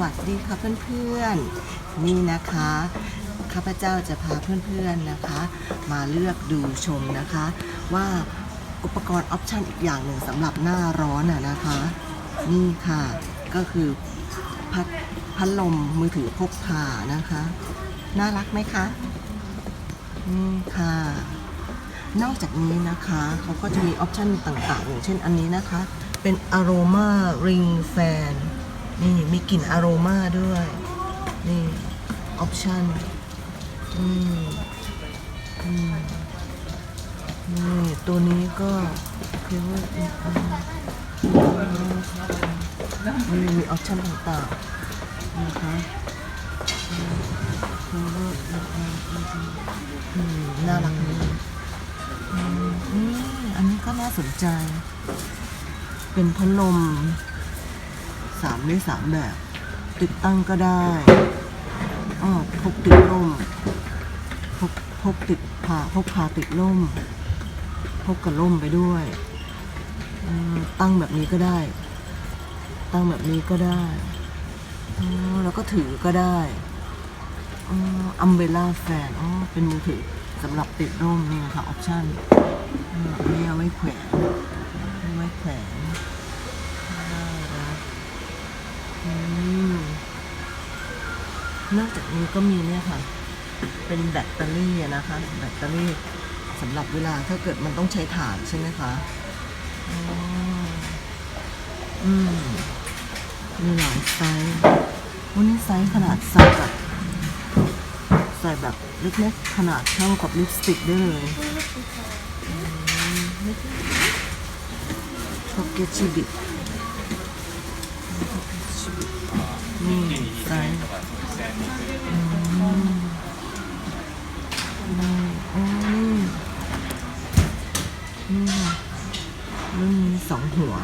วัสดีค่ะเพื่อนๆ นี่นะคะ ข้าพเจ้าจะพาเพื่อนๆนะคะ มาเลือกดูชมนะคะ ว่าอุปกรณ์ออปชันอีกอย่างหนึ่งสำหรับหน้าร้อนอะนะคะ นี่ค่ะก็คือพัดพัดลมมือถือพกพานะคะ น่ารักไหมคะนี่ค่ะ นอกจากนี้นะคะเขาก็จะมีออปชันต่างๆ อย่างเช่นอันนี้นะคะ เป็น aroma ring fan นี่มีกลิ่น aroma ด้วย นี่ออปชันอืมอืมนี่ตัวนี้ก็คือว่าอืมอืมนี่มีออปชันต่างๆนะคะคือว่าอืมน่ารักดีอืมอืมอันนี้ก็น่าสนใจ เป็นพัดลม สามได้สามแบบ ติดตั้งก็ได้อ้อพกติดร่มพกพกติดพาพกพาติดร่มพกกับร่มไปด้วยตั้งแบบนี้ก็ได้ ตั้งแบบนี้ก็ได้แล้วก็ถือก็ได้อัมเบล่าแฟนอ๋อเป็นมือถือสำหรับติดร่มนี่นะคะออปชั่นอันนี้เอาไว้แขวนไว้แขวนน่ารักอืม นอกจากนี้ก็มีเนี่ยค่ะ เป็นแบตเตอรี่นะคะ แบตเตอรี่สำหรับเวลาถ้าเกิดมันต้องใช้ถ่านใช่ไหมคะอืมมีหลายไซส์วันนี้ไซส์ขนาดใส่แบบใส่แบบเล็กๆขนาดเท่ากับลิปสติกได้เลยพ็อกเก็ตชิบิ โอ้นี่นี่ค่ะรุ่นนี้สองหัว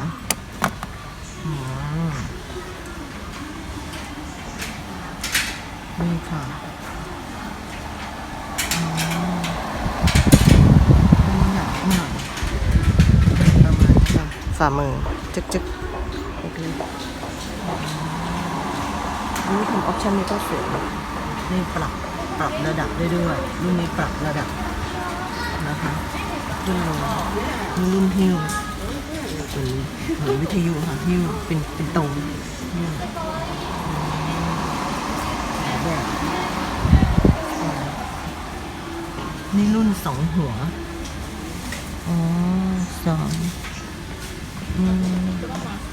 อ๋อนี่ค่ะอ๋อมันหนักมากประมาณค่ะฝ่ามือจึ๊กจึ๊กโอเค อันนี้ทำออปชันนี้ก็สวยนี่ปรับปรับระดับได้ด้วยรุ่นนี้ปรับระดับนะคะรุ่นโลนี่รุ่นฮิวเป็นเหมือนวิทยุค่ะฮิ้วเป็นเป็นตรงนี่รุ่นสองหัว อ๋อสองอืม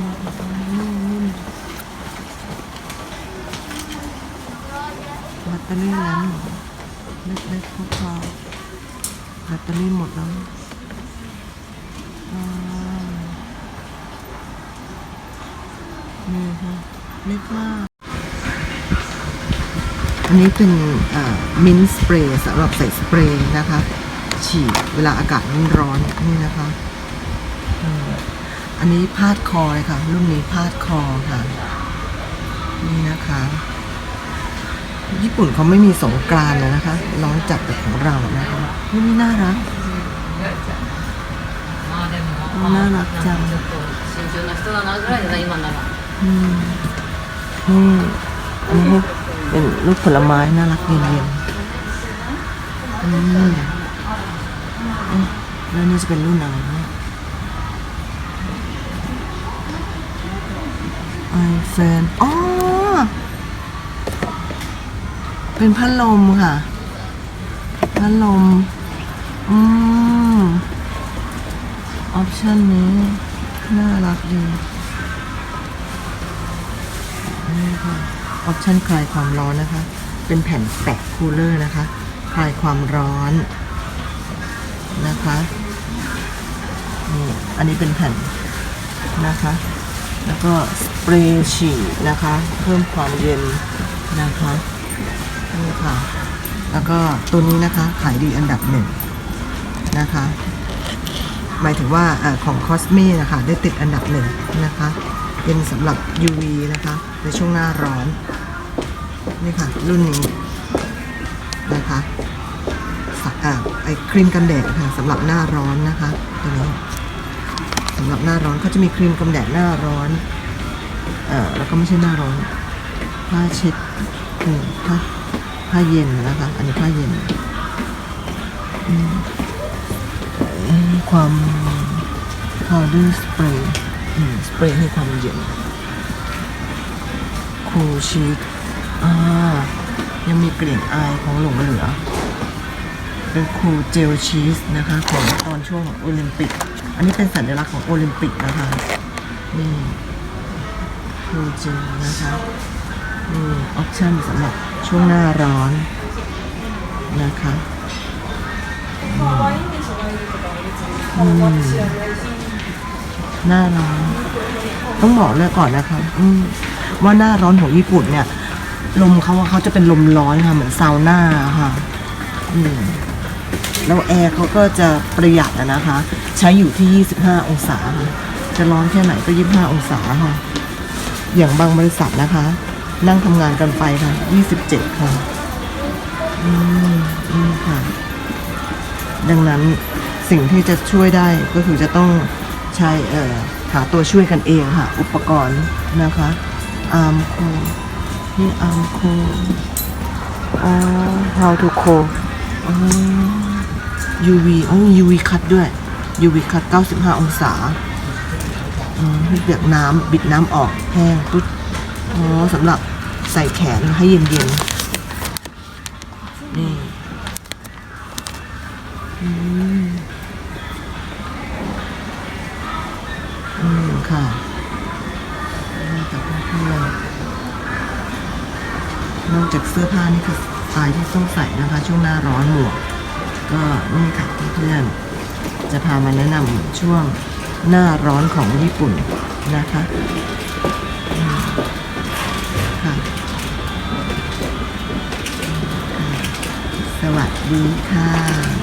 อืมอืมแบตเตอรี่แล้นเล็กๆพวกเขาแบตเตอรี่หมดแล้วอ่านี่ค่ะเล็กมากอันนี้เป็นมินสเปรย์สำหรับใส่สเปรย์นะคะ ฉีดเวลาอากาศมันร้อนนี่นะคะ อันนี้พาดคอเลยค่ะ รุ่นนี้พาดคอค่ะ นี่นะคะ ญี่ปุ่นเขาไม่มีสงกรานเลยนะคะ ร้องจับแต่ของเรานะคะรุ่นนี้น่ารักน่ารักจังอืมอืมเป็นลูกผลไม้น่ารักเย็นๆอืมแล้วนี่จะเป็นรุ่นอะไรนะ ไอแฟนอ๋อ เป็นพัดลมค่ะ พัดลม อืม ออปชันนี้ น่ารักดีนี่ค่ะ ออปชันคลายความร้อนนะคะ เป็นแผ่นแปะคูลเลอร์นะคะ คลายความร้อนนะคะนี่อันนี้เป็นแผ่นนะคะ แล้วก็สเปรย์ฉีดนะคะ เพิ่มความเย็นนะคะนี่ค่ะ แล้วก็ตัวนี้นะคะขายดีอันดับหนึ่งนะคะ หมายถึงว่าอของคอสเมนะคะได้ติดอันดับหนึ่งนะคะ เป็นสำหรับ UV นะคะ ในช่วงหน้าร้อน นี่ค่ะ รุ่นนี้นะคะสักอ่าไอครีมกันแดดค่ะสำหรับหน้าร้อนนะคะตัวนี้ หน้าร้อนเขาจะมีครีมกันแดดหน้าร้อนเอ่อแล้วก็ไม่ใช่หน้าร้อนผ้าเช็ดผ้าผ้าเย็นนะคะ อันนี้ผ้าเย็น ความ powder spray สเปรย์ให้ความเย็นคูชีตอ่ายังมีกลิ่นอายของหลงเหลือ เป็นคูเจลชีสนะคะ ของตอนช่วงโอลิมปิก อันนี้เป็นสัญลักษณ์ของโอลิมปิกนะคะนี่คูจลนะคะนี่ออปชั่นสำหรับช่วงหน้าร้อนนะคะอืมหน้าร้อน ต้องบอกเลยก่อนนะคะอืมว่าหน้าร้อนของญี่ปุ่นเนี่ย ลมเขาเขาจะเป็นลมร้อนค่ะ เหมือนซาวน่าค่ะ อืม แล้วแอร์เขาก็จะประหยัดนะคะ ใช้อยู่ที่ 25 องศา จะร้อนแค่ไหนก็ 25 องศาค่ะ อย่างบางบริษัทนะคะ นั่งทำงานกันไปค่ะ 27 ค่ะอืมอืมค่ะ ดังนั้นสิ่งที่จะช่วยได้ก็คือจะต้องใช้เอ่อหาตัวช่วยกันเองค่ะ อุปกรณ์นะคะอาร์มโคนี่อาร์มโคอ๋อ how to c o อ๋อ UV อ๋อ UV คัดด้วย UV คัด95 องศาอืมให้เปียกน้ำบิดน้ำออกแห้งปุ๊บอ๋อสำหรับใส่แขนให้เย็นๆ นี่อืมอืมค่ะนี่กับเพื่อนนอกจากเสื้อผ้านี่คือสไตล์ที่ต้องใส่นะคะ ช่วงหน้าร้อนหมวก ก็นี่ค่ะเพื่อนจะพามาแนะนำช่วงหน้าร้อนของญี่ปุ่นนะคะค่ะสวัสดีค่ะ